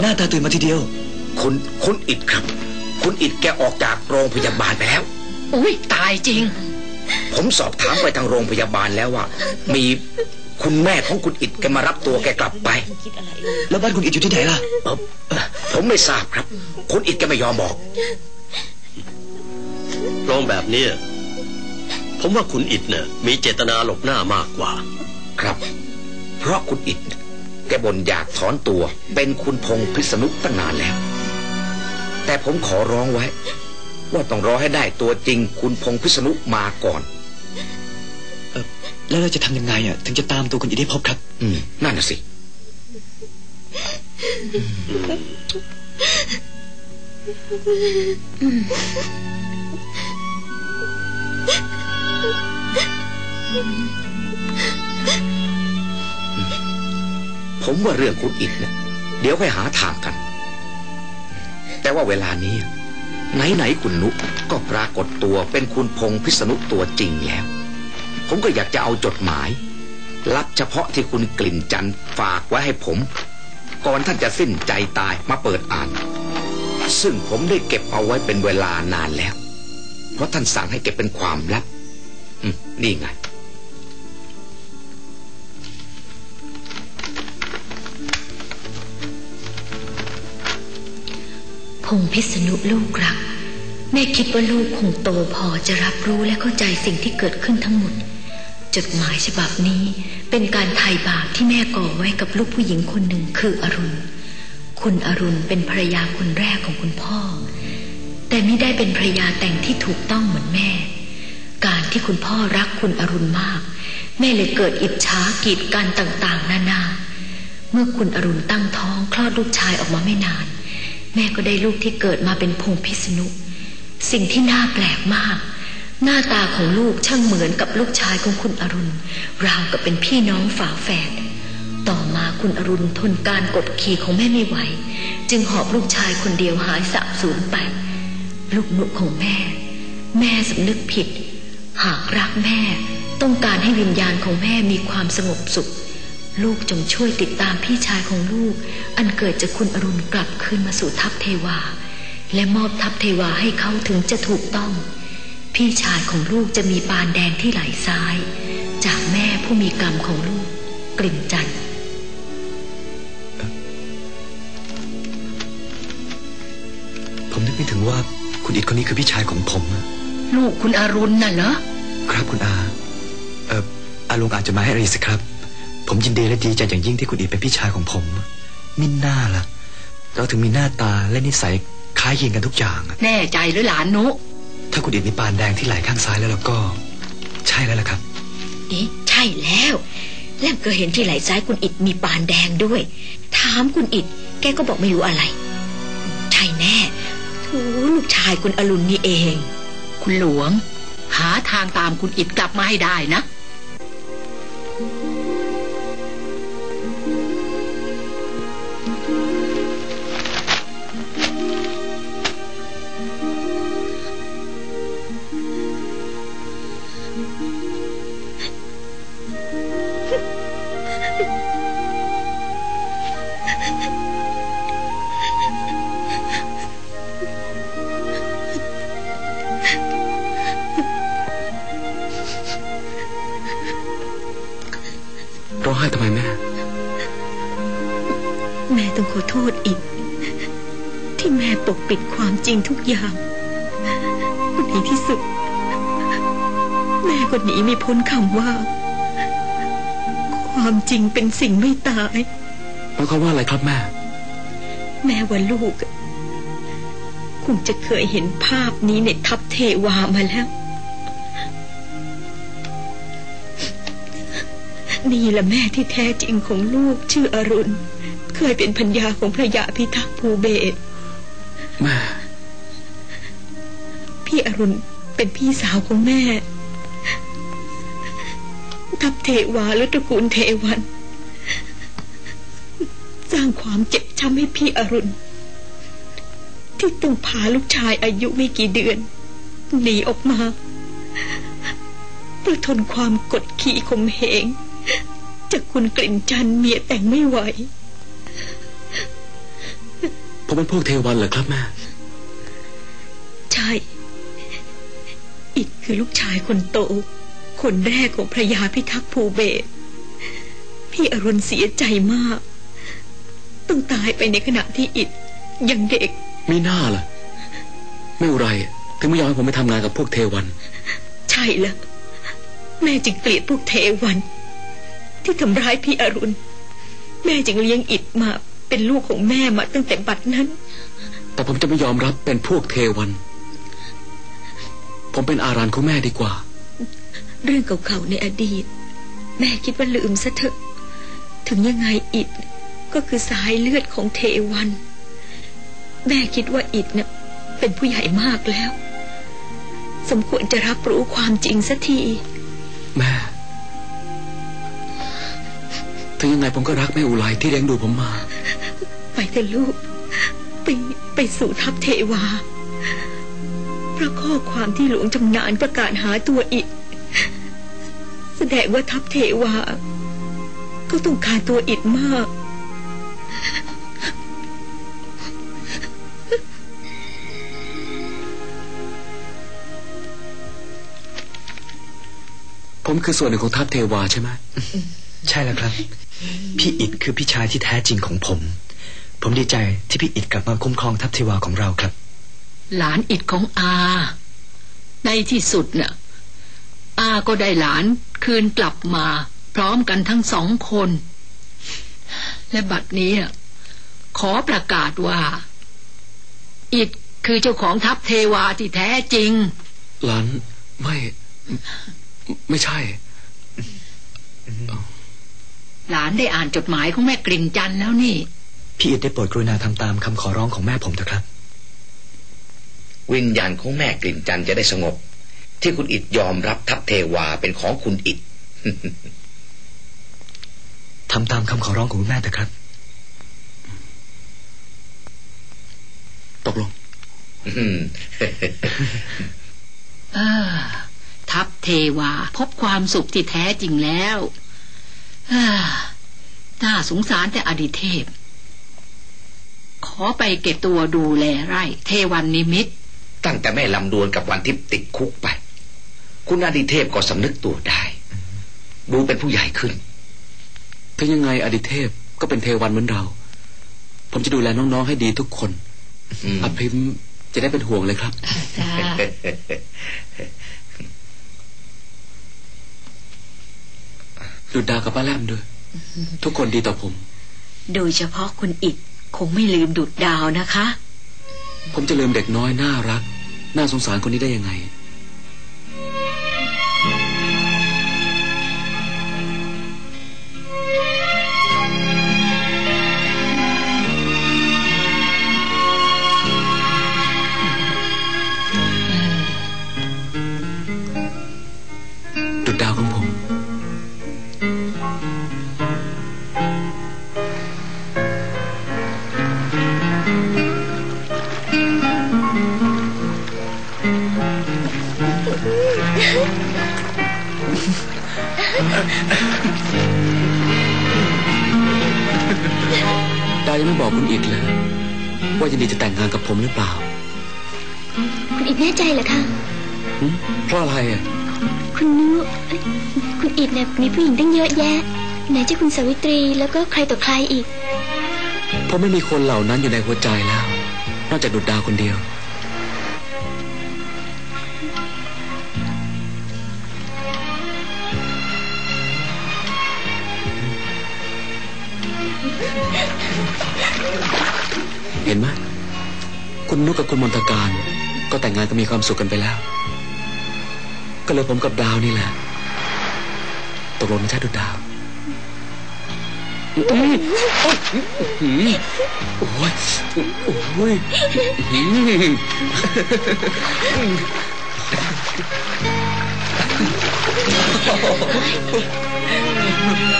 หน้าตาตื่นมาทีเดียว คุณคุณอิดครับ คุณอิดแกออกจากโรงพยาบาลไปแล้ว อุ้ยตายจริง ผมสอบถามไปทางโรงพยาบาลแล้วว่า มีคุณแม่ของคุณอิดแกมารับตัวแกกลับไป แล้วบ้านคุณอิดอยู่ที่ไหนล่ะเอ่อเอ่อผมไม่ทราบครับ คุณอิดแกไม่ยอมบอกร้องแบบเนี้ยผมว่าคุณอิดเนี่ยมีเจตนาหลบหน้ามากกว่า ครับ เพราะคุณอิดเนี่ย แกบ่นอยากถอนตัว เป็นคุณพงษ์พิษณุตั้งนานแล้ว แต่ผมขอร้องไว้ ว่าต้องรอให้ได้ตัวจริงคุณพงษ์พิษณุมาก่อนเออแล้วเราจะทำยังไงอะ ถึงจะตามตัวคุณอิดให้พบครับ อืมนั่นน่ะสิ ผมว่าเรื่องคุณอิดเนี่ยเดี๋ยวค่อยหาทางกัน แต่ว่าเวลานี้ ไหนๆคุณนุก็ปรากฏตัวเป็นคุณพงษ์พิษณุตัวจริงแล้ว ผมก็อยากจะเอาจดหมาย รับเฉพาะที่คุณกลิ่นจันฝากไว้ให้ผม ก่อนท่านจะสิ้นใจตายมาเปิดอ่าน ซึ่งผมได้เก็บเอาไว้เป็นเวลานานแล้ว เพราะท่านสั่งให้เก็บเป็นความลับนี่ไง พงพิษณุลูกรัก แม่คิดว่าลูกคงโตพอจะรับรู้และเข้าใจสิ่งที่เกิดขึ้นทั้งหมด จดหมายฉบับนี้เป็นการไถ่บาปที่แม่ก่อไว้กับลูกผู้หญิงคนหนึ่งคืออรุณ คุณอรุณเป็นภรรยาคนแรกของคุณพ่อ แต่ไม่ได้เป็นภรรยาแต่งที่ถูกต้องเหมือนแม่ การที่คุณพ่อรักคุณอรุณมาก แม่เลยเกิดอิจฉากีดกันต่างๆ นานา เมื่อคุณอรุณตั้งท้องคลอดลูกชายออกมาไม่นาน แม่ก็ได้ลูกที่เกิดมาเป็นพงพิษณุ สิ่งที่น่าแปลกมาก หน้าตาของลูกช่างเหมือนกับลูกชายของคุณอรุณ ราวกับเป็นพี่น้องฝาแฝด ต่อมาคุณอรุณทนการกดขี่ของแม่ไม่ไหว จึงหอบลูกชายคนเดียวหายสาบสูญไป ลูกหนุของแม่ แม่สำนึกผิด หากรักแม่ต้องการให้วิญญาณของแม่มีความสงบสุข ลูกจงช่วยติดตามพี่ชายของลูก อันเกิดจากคุณอรุณกลับคืนมาสู่ทัพเทวา และมอบทัพเทวาให้เขาถึงจะถูกต้อง พี่ชายของลูกจะมีปานแดงที่ไหล่ซ้าย จากแม่ผู้มีกรรมของลูก กลิ่นจันทร์ผมนึกไม่ถึงว่าคุณอิดคนนี้คือพี่ชายของผมอะลูกคุณอรุณน่ะเหรอ ครับคุณอา เอออาลงอาจจะมาให้อะไรสิครับ ผมยินดีและดีใจอย่างยิ่งที่คุณอิดเป็นพี่ชายของผม มินน่าล่ะ เราถึงมีหน้าตาและนิสัยคล้ายคลึงกันทุกอย่างอะแน่ใจหรือหลานนุ ถ้าคุณอิดมีปานแดงที่ไหล่ข้างซ้ายแล้วเราก็ ใช่แล้วล่ะครับเอ๊ะใช่แล้ว แล้วก็เห็นที่ไหล่ซ้ายคุณอิดมีปานแดงด้วย ถามคุณอิดแกก็บอกไม่รู้อะไร ใช่แน่โธ่ลูกชายคุณอรุณนี่เอง คุณหลวง หาทางตามคุณอิดกลับมาให้ได้นะ ที่แม่ปกปิดความจริงทุกอย่างในที่สุด แม่ก็หนีไม่พ้นคำว่า ความจริงเป็นสิ่งไม่ตายหมายความว่าอะไรครับแม่ แม่ว่าลูกอะคงจะเคยเห็นภาพนี้ในทัพเทวามาแล้ว นี่แหละแม่ที่แท้จริงของลูกชื่ออรุณ เคยเป็นพัญญาของพระยาพิทักษ์ภูเบศ ม่พี่อรุณเป็นพี่สาวของแม่ ทัพเทวาและตระกูลเทวัน สร้างความเจ็บช้ำให้พี่อรุณ ที่ต้องพาลูกชายอายุไม่กี่เดือน หนีออกมาเพื่อทนความกดขี่ข่มเหงจากคุณกลิ่นจันเมียแต่งไม่ไหว ผมเป็นพวกเทวันเหรอครับแม่ ใช่ อิดคือลูกชายคนโต คนแรกของพระยาพิทักษ์ภูเบศรพี่อรุณเสียใจมาก ต้องตายไปในขณะที่อิดยังเด็ก มีหน้าล่ะ ไม่อุไร ถึงไม่ยอมให้ผมไปทำงานกับพวกเทวัน ใช่แล้วแม่จึงเกลียดพวกเทวัน ที่ทำร้ายพี่อรุณ แม่จึงเลี้ยงอิดมา เป็นลูกของแม่มาตั้งแต่บัดนั้น แต่ผมจะไม่ยอมรับเป็นพวกเทวัน ผมเป็นอารันของแม่ดีกว่า เรื่องเก่าๆในอดีต แม่คิดว่าลืมซะเถอะ ถึงยังไงอิดก็คือสายเลือดของเทวัน แม่คิดว่าอิดเน่ะเป็นผู้ใหญ่มากแล้ว สมควรจะรับรู้ความจริงสักที แม่ ถึงยังไงผมก็รักแม่อุไรที่เลี้ยงดูผมมา ไปเถอะลูก ไปไปสู่ทัพเทวา เพราะข้อความที่หลวงจำนานประกาศหาตัวอิดแสดงว่าทัพเทวา ก็ต้องการตัวอิดมากผมคือส่วนหนึ่งของทัพเทวาใช่ไหม ใช่แล้วครับ พี่อิดคือพี่ชายที่แท้จริงของผม ผมดีใจที่พี่อิดกลับมาคุ้มครองทัพเทวาของเราครับ หลานอิดของอาในที่สุดน่ะอาก็ได้หลานคืนกลับมา พร้อมกันทั้งสองคน และบัดนี้น่ะขอประกาศว่า อิดคือเจ้าของทัพเทวาที่แท้จริง หลานไม่ ไม่ใช่ หลานได้อ่านจดหมายของแม่กลิ่นจันทร์แล้วนี่ พี่อิดได้โปรดกรุณาทำตามคำขอร้องของแม่ผมเถอะครับ วิญญาณของแม่กลิ่นจันทร์จะได้สงบ ที่คุณอิดยอมรับทัพเทวาเป็นของคุณอิดทำตามคำขอร้องของคุณแม่เถอะครับ ตกลงอืมเออทัพเทวา พบความสุขที่แท้จริงแล้วเอ้อ น่าสงสารแต่อดิเทพ ขอไปเก็บตัวดูแลไร่ เทวันนิมิตรตั้งแต่แม่ลำดวนกับวันทิพย์ติดคุกไป คุณอาดิเทพก็สำนึกตัวได้ ดูเป็นผู้ใหญ่ขึ้นถึงยังไงอดิเทพก็เป็นเทวันเหมือนเรา ผมจะดูแลน้องๆให้ดีทุกคนอืมอภิมจะได้เป็นห่วงเลยครับ จ้า ดุดดากับป้าแลมด้วย ทุกคนดีต่อผม โดยเฉพาะคุณอิดคงไม่ลืมดุดดาวนะคะ ผมจะลืมเด็กน้อยน่ารัก น่าสงสารคนนี้ได้ยังไงดุดดาวของผม ดาวยังไม่บอกคุณอิดเลยว่ายินดีจะแต่งงานกับผมหรือเปล่า คุณอิดแน่ใจเหรอคะหึเพราะอะไรอะคุณนุเอ้ยคุณอิดเนี่ยมีผู้หญิงตั้งเยอะแยะ ไหนจะคุณสาวิตรีแล้วก็ใครต่อใครอีกผมไม่มีคนเหล่านั้นอยู่ในหัวใจแล้ว นอกจากดุดดาวคนเดียว เห็นไหมคุณนุกกับคุณมนตการ ก็แต่งงานก็มีความสุขกันไปแล้ว ก็เลยผมกับดาวนี่แหละ ตกลงนะจ๊ะดุดดาวอืมอืมโอ้ยโอ้ยอืม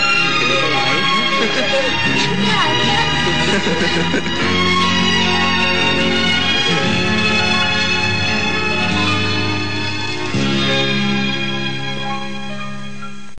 อย่า